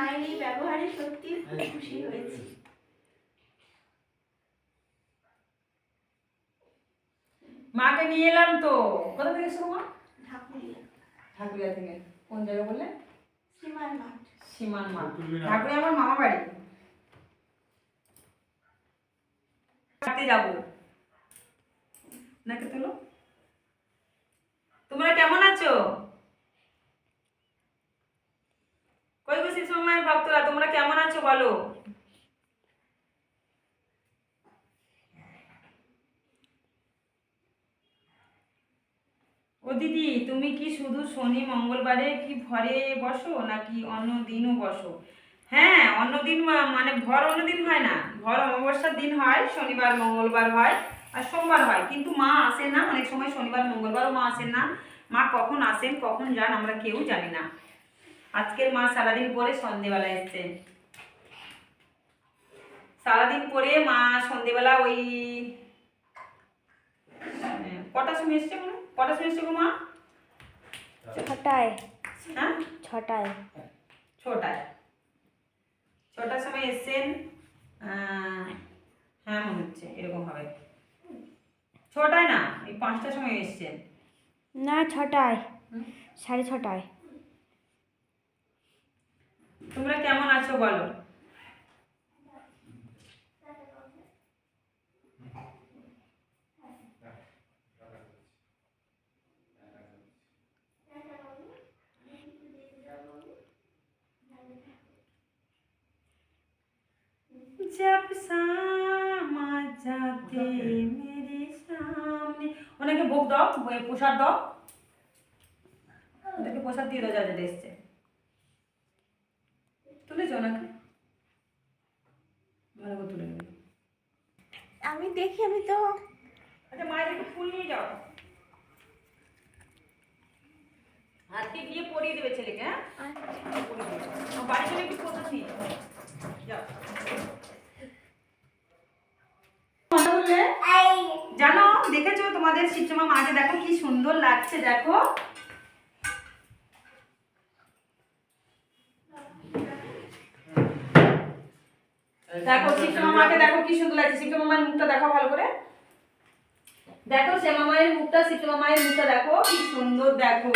মায়ের এই ব্যবহারে সত্যি খুশি হয়েছি। মাকে নিয়ে এলাম তো। কোথা থেকে এসো মা? ঠাকুরিয়া। ঠাকুরিয়া থেকে। কোন জায়গা বললে? সীমার মাঠ। সীমান মা ঠাকুরিয়া আমার মামা বাড়ি। হাঁটতে যাব। নাকি তুলো? তোমরা কেমন আছো? কই গো শিশু মায়ের ভক্তরা, তোমরা কেমন আছো বলো? ও দিদি, তুমি কি শুধু শনি মঙ্গলবারে কি ঘরে বসো নাকি অন্য দিনও বসো? হ্যাঁ অন্য দিন মানে ভর অন্য দিন হয় না। ভর অমাবস্যার দিন হয়, শনিবার, মঙ্গলবার হয় আর সোমবার হয়। কিন্তু মা আসেন না, অনেক সময় শনিবার, মঙ্গলবারও মা আসেন না। মা কখন আসেন, কখন যান আমরা কেউ জানি না। আজকের মা সারাদিন পরে সন্ধেবেলা এসছেন সারাদিন পরে মা সন্ধেবেলা ওই কটার সময় এসছে মনে কটার সময় এসছে গো মা? ছটায়। হ্যাঁ? ছটায়। ছটায়। ছটার সময় এসছেন হ্যাঁ মনে হচ্ছে এরকম হবে। ছটায় না এই পাঁচটার সময় এসছেন। না ছটায়। সাড়ে ছটায় তোমরা কেমন আছো বলো जब सामा जाते मेरे सामने ওনাকে ভোগ দাও বই- প্রসাদ দাও ওদেরকে প্রসাদ দিয়ে দাও যা যা এসছে তুলেছ ওনাকে ভালো করে তুলে নেবে আমি দেখি আমি তো আচ্ছা মায়ের একটু ফুল নিয়ে যাও। হাতে গিয়ে পরিয়ে দেবে ছেলেকে হ্যাঁ? পরিয়ে দেবে। বাড়ি চলে একটু প্রসাদ নিয়ে যাও? জানো দেখেছ তোমাদের শিবচমা মাকে দেখো কি সুন্দর লাগছে দেখো। দেখো শিবচমা মাকে দেখো কি সুন্দর লাগছে। মায়ের মুখটা দেখো ভালো করে। দেখো মায়ের মুখটা মায়ের মুখটা দেখো, কি সুন্দর দেখো।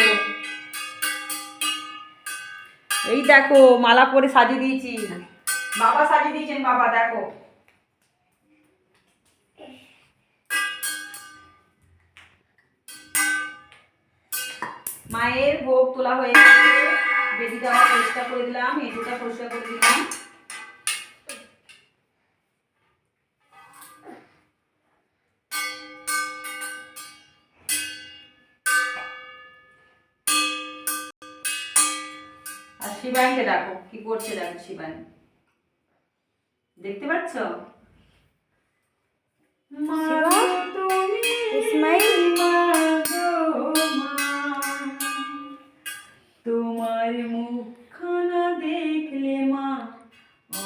এই দেখো, মালা পরে সাজিয়ে দিয়েছি। বাবা সাজিয়ে দিয়েছেন, বাবা, দেখো। মায়ের ভোগ তোলা হয়ে গেছে। বেদিটা পরিষ্কার করে দিলাম, এঁটুটা পরিষ্কার করে দিলাম। আর শিবানীকে দেখো কি করছে দেখো শিবানী। দেখতে পাচ্ছ। তোমার মুখখানা দেখলে মা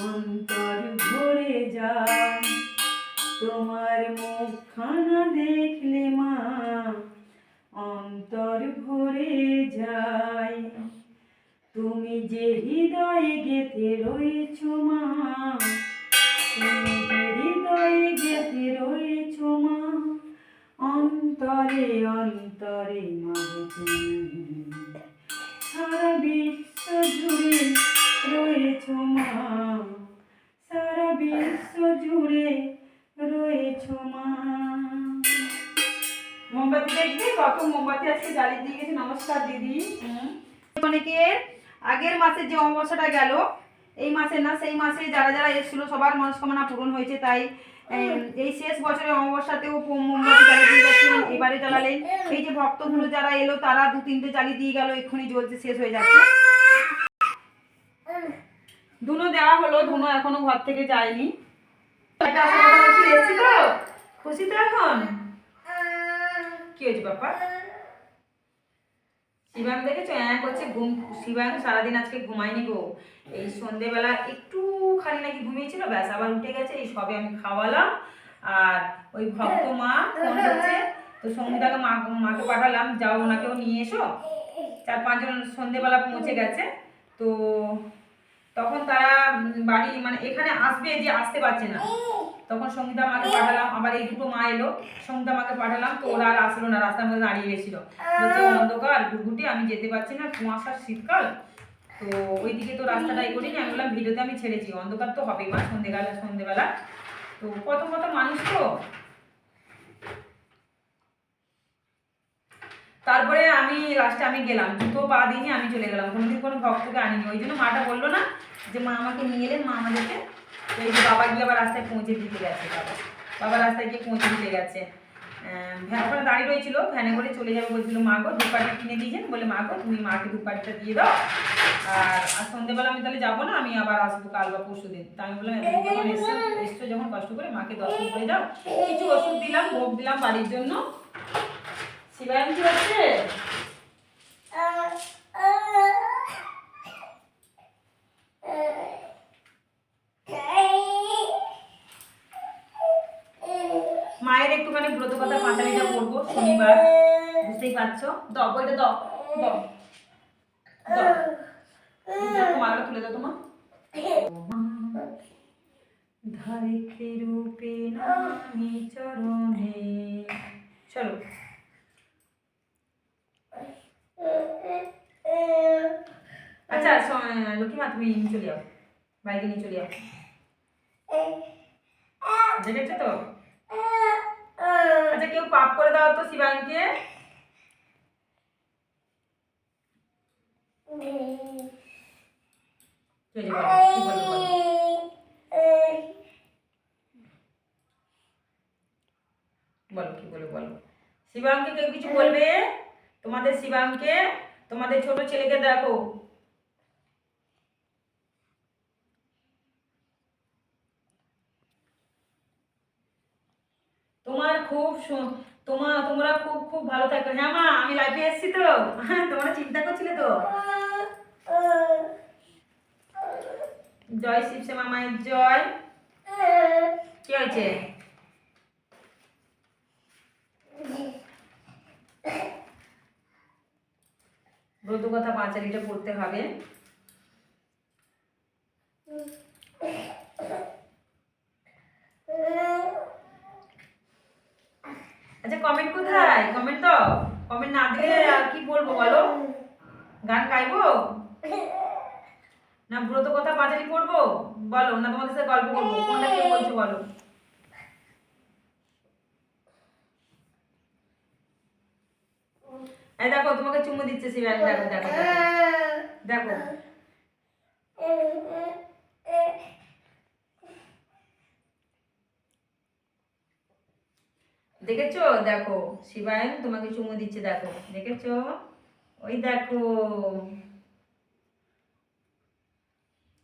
অন্তর ভরে যায়। তোমার মুখখানা দেখলে মা অন্তর ভরে যায়। তুমি যে হৃদয়ে গেতে রয়েছ মা তুমি যে হৃদয়ে গেতে রয়েছ মা অন্তরে অন্তরে মা তুমি। সারা বিশ্ব জুড়ে রয়েছ মা সারা বিশ্ব জুড়ে রয়েছ মা। মোমবাতি দেখবে? কত মোমবাতি আজকে জ্বালিয়ে দিয়ে গেছে। নমস্কার দিদি। অনেকের আগের মাসে যে অমাবস্যাটা গেল, এই মাসে না, সেই মাসে যারা যারা এসেছিল, সবার মনস্কামনা পূরণ হয়েছে, তাই এই শেষ বছরের অমাবস্যাতেও মোমবাতি জ্বালিয়ে দিয়ে এবারে জ্বালালেন এই যে ভক্তগুলো যারা এলো, তারা দু তিনটে জ্বালিয়ে দিয়ে গেল, এক্ষুনি জ্বলছে শেষ হয়ে যাচ্ছে। ধুনো দেওয়া হলো, ধুনো এখনও ঘর থেকে যায়নি। খুশি তো? এখন? কি হয়েছে বাবা শিবাং দেখেছ? এক হচ্ছে ঘুম, শিবাং সারাদিন আজকে ঘুমায়নি গো। এই সন্ধেবেলা একটু খালি নাকি ঘুমিয়েছিল, ব্যাস, আবার উঠে গেছে, এই সবে আমি খাওয়ালাম। আর ওই ভক্ত মা ফোন তো সঙ্গীতাকে মা, মাকে পাঠালাম, যাও ওনাকেও নিয়ে এসো। চার পাঁচজন সন্ধেবেলা পৌঁছে গেছে। তো তখন তারা বাড়ি মানে এখানে আসবে যে আসতে পারছে না। তখন সঙ্গীতা মাকে পাঠালাম আবার এই দুটো মা এলো, সঙ্গীতা মাকে পাঠালাম, তো ওরা আর আসলো না, রাস্তার মধ্যে দাঁড়িয়ে গেছিল। অন্ধকার, ঘুরঘুটি, আমি যেতে পারছি না, কুয়াশার শীতকাল। তো ওইদিকে তো রাস্তাটাই করিনি, আমি বললাম, ভিডিওতে আমি ছেড়েছি, অন্ধকার তো হবেই মা, সন্ধেবেলা সন্ধেবেলা। তো কত কত মানুষ তো। তারপরে আমি লাস্টে আমি গেলাম, দুটো পা দিইনি আমি চলে গেলাম, কোনোদিন কোনো ভক্তকে আনিনি, ওই জন্য মাটা বলল না যে, মা আমাকে নিয়ে এলেন মা আমাদেরকে এই বাবা গিয়ে আবার রাস্তায় পৌঁছে দিতে গেছে, বাবা। বাবা রাস্তায় গিয়ে পৌঁছে দিতে গেছে। ভ্যান ওখানে দাঁড়িয়ে রয়েছিল, ভ্যানে করে চলে যাবে বলছিল, মা গো ধূপকাঠি কিনে দিয়েছেন বলে, মা গো, তুমি মাকে ধূপকাঠিটা দিয়ে দাও। আর আর সন্ধ্যেবেলা আমি তাহলে যাব না, আমি আবার আসব কাল বা পরশু দিন তা আমি বললাম এসছো? এসছো যখন কষ্ট করে মাকে দর্শন করে যাও কিছু ওষুধ দিলাম, ভোগ দিলাম বাড়ির জন্য। শিবায়ন কি হচ্ছে? মায়ের একটুখানি ব্রত কথা পাঁচালিটা করব শনিবার, বুঝতেই পারছ? দাও, বইটা দাও মালা তুলে দাও তোমার। ধারিত্রী রূপে নামি চরণে। চলো। আচ্ছা লক্ষ্মীমা, তুমি চলে যাও। বাইকে নিয়ে চলে যাও। দেখেছ তো? কেউ পাপ করে দাও তো শিবায়নকে বলো কি বলো। বলো, কি বলো। শিবাঙ্কে কেউ কিছু বলবে? তোমাদের শিবাঙ্কে তোমাদের ছোট ছেলেকে দেখো তোমার খুব সু- তোমার খুব খুব ভালো থাকো। হ্যাঁ মা, আমি লাইফে এসেছি তো। হ্যাঁ তোমরা চিন্তা করছিলে তো? জয় শিবসেমা মায়ের জয়। কি হয়েছে? ব্রত কথা পাঁচালিটা পড়তে হবে। আচ্ছা কমেন্ট কোথায়? কমেন্ট তো কমেন্ট না দিলে আর কি বলব বলো? গান গাইবো? না, ব্রত কথা বাজারি করব? বলো, না তোমাদের সাথে গল্প করব? কোনটা কি বলছো বলো? এই দেখো, তোমাকে চুমু দিচ্ছে শিবানী দেখো দেখো দেখো। দেখো। দেখেছ? দেখো, শিবায়ন তোমাকে চুমু দিচ্ছে, দেখো। দেখেছ? ওই দেখো।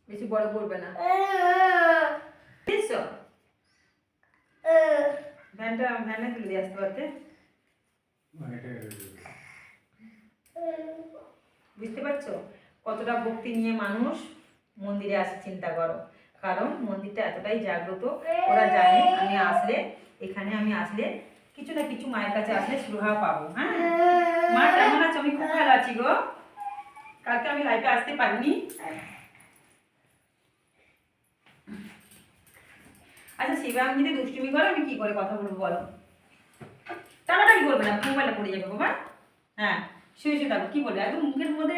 বেশি বড় করবে না। ভ্যানে তুলে আসতে পারতে? বুঝতে পারছ? কতটা ভক্তি নিয়ে মানুষ মন্দিরে আসে, চিন্তা করো। কারণ মন্দিরটা এতটাই জাগ্রত, ওরা জানে আমি আসলে এখানে আমি আসলে কিছু না কিছু মায়ের কাছে আসলে সুরাহা পাবো হ্যাঁ? মা কেমন আছো? আমি খুব ভালো আছি গো। কালকে আমি লাইফে আসতে পারিনি। আচ্ছা শিবাম যদি দুষ্টুমি করে আমি কি করে কথা বলব বলো? টানাটানি করবে না মোবাইলে পড়ে যাবে বাবা। হ্যাঁ শুয়ে শুয়ে থাকো কি বলবে? একদম মুখের মধ্যে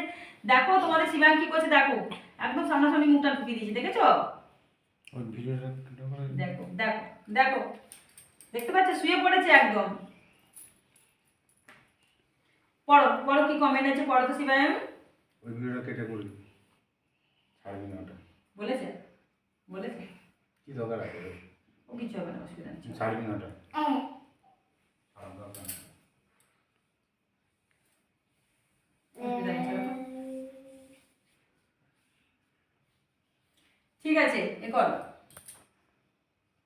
দেখো তোমাদের শিবাম কি করছে দেখো। একদম সামনাসামনি মুখটা ঢুকিয়ে দিয়েছি দেখেছ? দেখো দেখো দেখো। দেখতে পাচ্ছ শুয়ে পড়েছে একদম। পড়ো পড়ো কি কমেন্ট আছে পড়ো তো শিবায়ন ওই ভিডিওটা কেটে করবি ছাড়বি না ওটা। বলেছে? বলেছে? কি দরকার আছে? ও কিছু হবে না অসুবিধা নেই। ছাড়বি না ওটা।